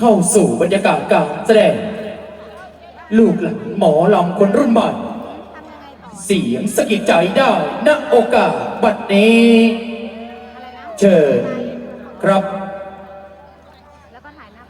เข้าสู่บรรยากาศการแสดง ลูกหลานหมอลำคนรุ่นใหม่ เสียงสะกิดใจได้ณโอกาสบัดนี้ เชิญครับ แล้วก็ถ่ายหน้า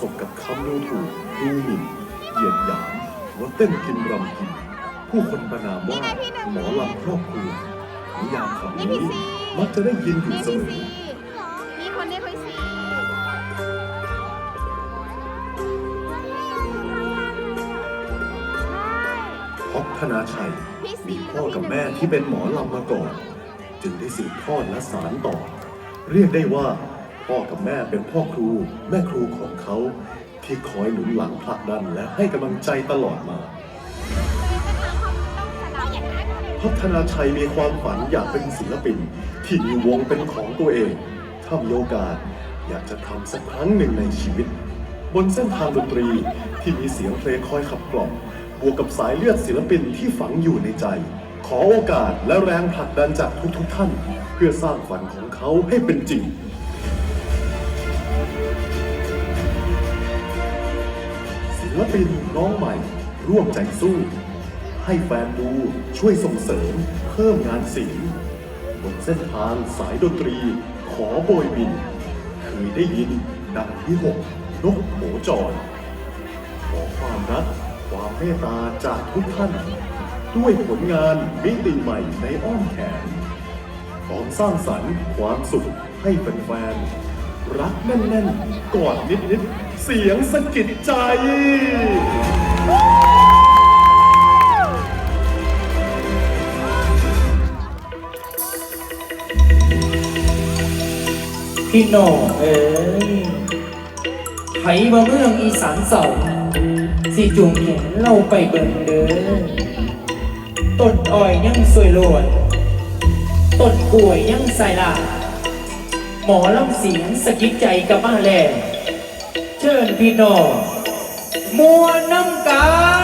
สบกับคำดูถูกดูหมิ่นเหยียดหยามว่าเต้นกินรำกิน ผู้คนประนามว่าหมอลำครอบครัวนิยามคำนี้มักจะได้ยินอยู่นี่เสพี่มซีอมีคนเรียกพี่ซีเพราะธนาชัยพี่ซีมีพ่อกับแม่ที่เป็นหมอลำมาก่อน จึงได้สืบทอดและสานต่อ เรียกได้ว่า พ่อกับแม่เป็นพ่อครู แม่ครูของเขา ที่คอยหนุนหลังผลักดันและให้กำลังใจตลอดมาพัฒนาชัยมีความฝันอยากเป็นศิลปิน ที่มีวงเป็นของตัวเอง ถ้ามีโอกาสอยากจะทำสักครั้งหนึ่งในชีวิต บนเส้นทางดนตรีที่มีเสียงเพลงคอยขับกล่อมบวกกับสายเลือดศิลปินที่ฝังอยู่ในใจ ขอโอกาสและแรงผลักดันจากทุกๆทท่าน เพื่อสร้างฝันของเขาให้เป็นจริง ลปินน้องใหม่ ร่วมใจสู้ ให้แฟนดูช่วยส่งเสริม เพิ่มงานศิลป์บนเส้นทางสายดนตรี ขอโบยบินเคยได้ยินดังที่หกนกโหจร ขอความรักความเมตตาจากทุกท่าน ด้วยผลงานมิติใหม่ในอ้อมแขนพร้อมสร้างสรรค์ความสุขให้แฟนๆ รักแน่นๆกอดนิดๆ เสียงสะกิดใจ พี่น้องเอ้ยไผมาเมืองอีสานเสาสิจูงแขนเราไปเบิ่งเด้อต้นอ้อยยังสวยโลดต้นกล้วยยังใส่ลา หมอลำเสียงสะกิดใจกับมาแลเชิญพี่น้องมัวน้ำกา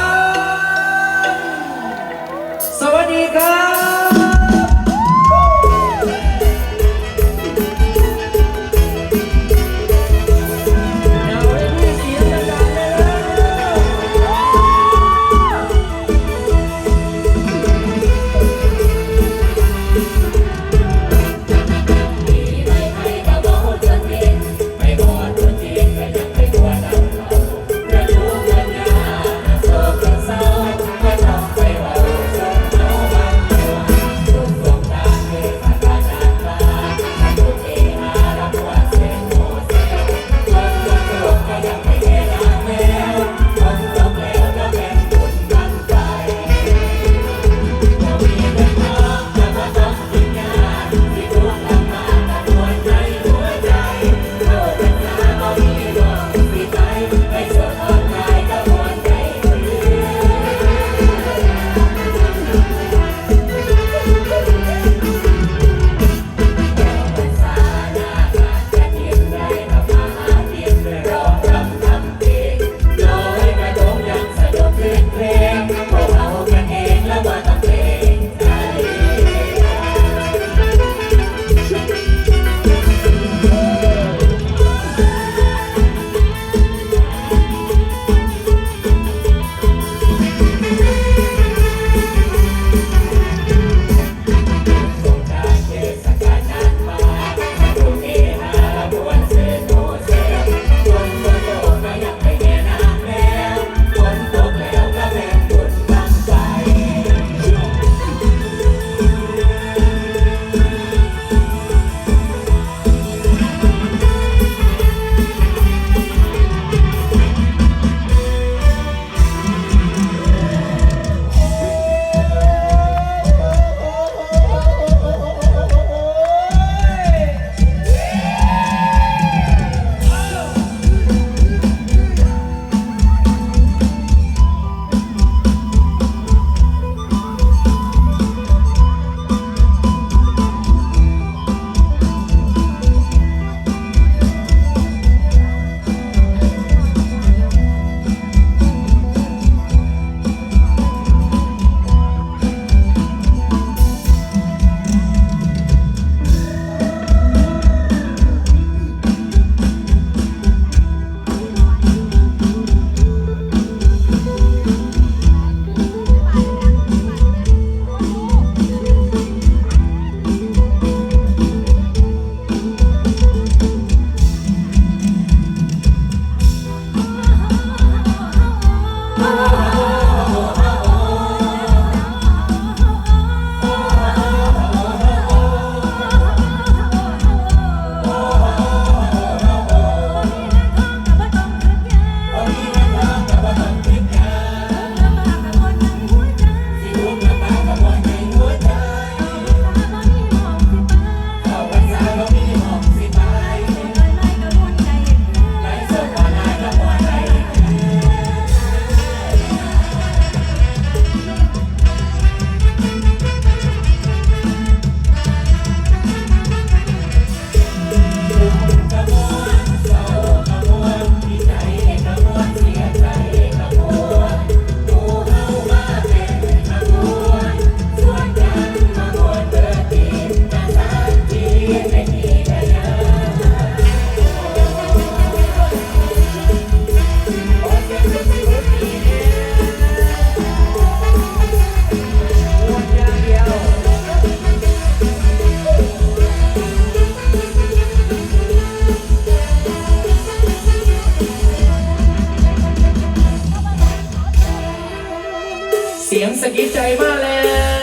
เสียงสะกิดใจมาแล้ว